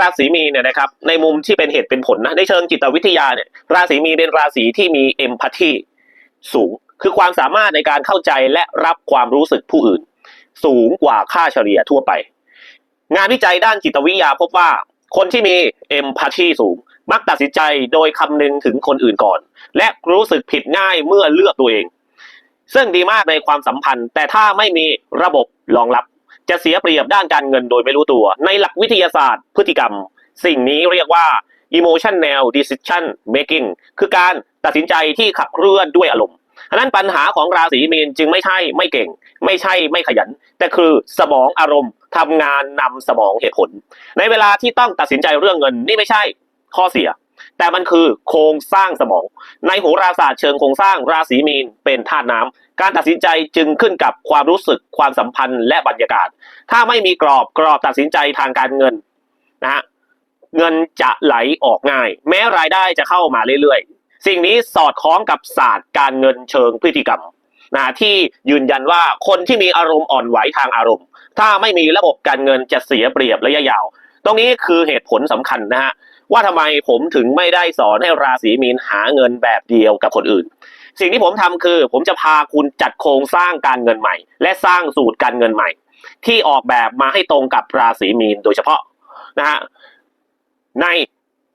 ราศีมีเนี่ยนะครับในมุมที่เป็นเหตุเป็นผลนะในเชิงจิตวิทยาเนี่ยราศีมีเป็นราศีที่มีเอมพัตตีสูง คือความสามารถในการเข้าใจและรับความรู้สึกผู้อื่น สูงกว่าค่าเฉลี่ยทั่วไป งานวิจัยด้านจิตวิทยาพบว่าคนที่มีเอมพัตตีสูง มักตัดสินใจโดยคำนึงถึงคนอื่นก่อน และรู้สึกผิดง่ายเมื่อเลือกตัวเอง ซึ่งดีมากในความสัมพันธ์ แต่ถ้าไม่มีระบบรองรับ จะเสียเปรียบด้านการเงินโดยไม่รู้ตัว ในหลักวิทยาศาสตร์พฤติกรรม สิ่งนี้เรียกว่า emotional decision making คือการตัดสินใจที่ขับเคลื่อนด้วยอารมณ์ฉะนั้นปัญหาของราศีมีนจึงไม่ใช่ไม่เก่ง ไม่ใช่ไม่ขยัน แต่คือสมองอารมณ์ทำงานนำสมองเหตุผล ในเวลาที่ต้องตัดสินใจเรื่องเงินนี่ไม่ใช่ข้อเสีย แต่มันคือโครงสร้างสมอง ในโหราศาสตร์เชิงโครงสร้างราศีมีนเป็นธาตุน้ำการตัดสินใจจึงขึ้นกับความรู้สึกความสัมพันธ์และบรรยากาศ ถ้าไม่มีกรอบกรอบตัดสินใจทางการเงินนะฮะเงินจะไหลออกง่าย แม้รายได้จะเข้ามาเรื่อยๆ สิ่งนี้สอดคล้องกับศาสตร์การเงินเชิงพฤติกรรมนะที่ยืนยันว่าคนที่มีอารมณ์อ่อนไหวทางอารมณ์ ถ้าไม่มีระบบการเงินจะเสียเปรียบระยะยาว ตรงนี้คือเหตุผลสำคัญนะฮะ ว่าทำไมผมถึงไม่ได้สอนให้ราศีมีนหาเงินแบบเดียวกับคนอื่น สิ่งที่ผมทำคือ ผมจะพาคุณจัดโครงสร้างการเงินใหม่ และสร้างสูตรการเงินใหม่ ที่ออกแบบมาให้ตรงกับราศีมีนโดยเฉพาะนะฮะใน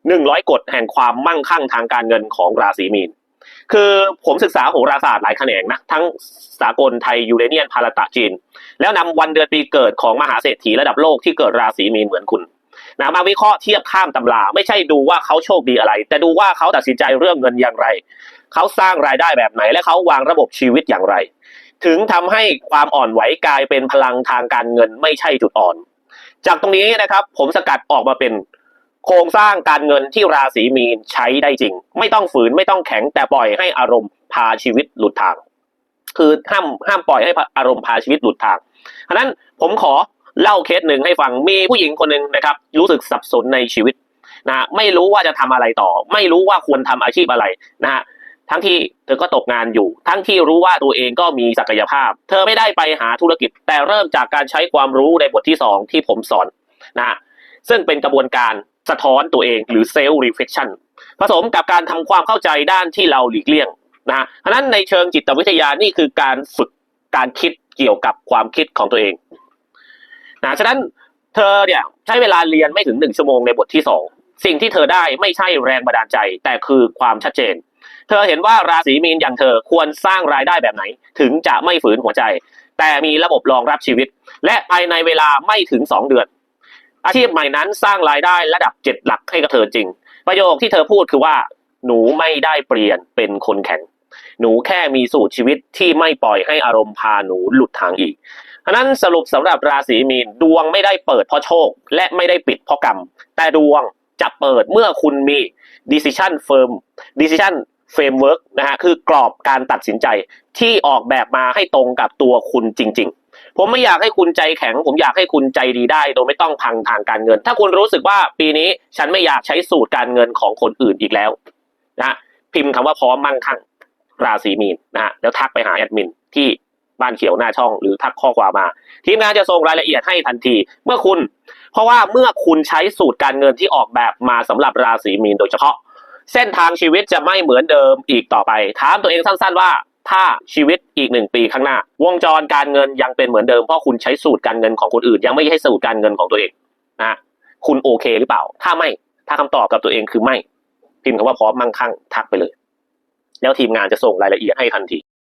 หนึ่งร้อยกฎแห่งความมั่งคั่งทางการเงินของราศีมีน คือผมศึกษาโหราศาสตร์หลายแขนงนะ ทั้งสากลไทยยูเรเนียนพาราตะจีน แล้วนำวันเดือนปีเกิดของมหาเศรษฐีระดับโลกที่เกิดราศีมีนเหมือนคุณ นะมาวิเคราะห์เทียบข้ามตำราไม่ใช่ดูว่าเขาโชคดีอะไร แต่ดูว่าเขาตัดสินใจเรื่องเงินอย่างไร เขาสร้างรายได้แบบไหน และเขาวางระบบชีวิตอย่างไร ถึงทำให้ความอ่อนไหวกลายเป็นพลังทางการเงินไม่ใช่จุดอ่อน จากตรงนี้นะครับ ผมสกัดออกมาเป็นโครงสร้างการเงินที่ราศีมีนใช้ได้จริง ไม่ต้องฝืนไม่ต้องแข็งแต่ปล่อยให้อารมณ์พาชีวิตหลุดทาง คือห้ามห้ามปล่อยให้อารมณ์พาชีวิตหลุดทางฉะนั้นผมขอ เล่าเคสหนึ่งให้ฟังมีผู้หญิงคนหนึ่งนะครับ รู้สึกสับสนในชีวิตนะไม่รู้ว่าจะทำอะไรต่อ ไม่รู้ว่าควรทำอาชีพอะไรนะฮะทั้งที่เธอก็ตกงานอยู่ ทั้งที่รู้ว่าตัวเองก็มีศักยภาพ เธอไม่ได้ไปหาธุรกิจ แต่เริ่มจากการใช้ความรู้ในบทที่สองที่ผมสอนนะซึ่งเป็นกระบวนการสะท้อนตัวเองหรือ self reflection ผสมกับการทำความเข้าใจด้านที่เราหลีกเลี่ยงนะฮะฉะนั้นในเชิงจิตวิทยานี่คือการฝึกการคิดเกี่ยวกับความคิดของตัวเอง ฉะนั้นเธอเนี่ยใช้เวลาเรียนไม่ถึงหนึ่งชั่วโมงในบทที่สองสิ่งที่เธอได้ไม่ใช่แรงบันดาลใจ แต่คือความชัดเจน เธอเห็นว่าราศีมีนอย่างเธอควรสร้างรายได้แบบไหน ถึงจะไม่ฝืนหัวใจ แต่มีระบบรองรับชีวิต และภายในเวลาไม่ถึงสองเดือน อาชีพใหม่นั้นสร้างรายได้ระดับเจ็ดหลักให้กับเธอจริง ประโยคที่เธอพูดคือว่า หนูไม่ได้เปลี่ยนเป็นคนแข็งหนูแค่มีสูตรชีวิตที่ไม่ปล่อยให้อารมณ์พาหนูหลุดทางอีก ฉะนั้นสรุปสำหรับราศีมีนดวงไม่ได้เปิดเพราะโชค และไม่ได้ปิดเพราะกรรม แต่ดวงจะเปิดเมื่อคุณมี decision firm decision framework นะฮะคือกรอบการตัดสินใจที่ออกแบบมาให้ตรงกับตัวคุณจริง ๆ ผมไม่อยากให้คุณใจแข็ง ผมอยากให้คุณใจดีได้ โดยไม่ต้องพังทางการเงิน ถ้าคุณรู้สึกว่าปีนี้ฉันไม่อยากใช้สูตรการเงินของคนอื่นอีกแล้วนะพิมพ์คำว่าพร้อมมั่งคั่งราศีมีนนะฮะแล้วทักไปหาแอดมินที่ บ้านเขียวหน้าช่องหรือทักข้อความมา ทีมงานจะส่งรายละเอียดให้ทันที เมื่อคุณ เพราะว่าเมื่อคุณใช้สูตรการเงินที่ออกแบบมาสำหรับราศีมีนโดยเฉพาะ เส้นทางชีวิตจะไม่เหมือนเดิมอีกต่อไป ถามตัวเองสั้นๆว่าถ้าชีวิตอีกหนึ่งปีข้างหน้า วงจรการเงินยังเป็นเหมือนเดิมเพราะคุณใช้สูตรการเงินของคนอื่น ยังไม่ใช่สูตรการเงินของตัวเองนะคุณโอเคหรือเปล่า ถ้าไม่ถ้าคำตอบกับตัวเองคือไม่ พิมพ์คำว่าพร้อมมั่งคั่งทักไปเลย แล้วทีมงานจะส่งรายละเอียดให้ทันที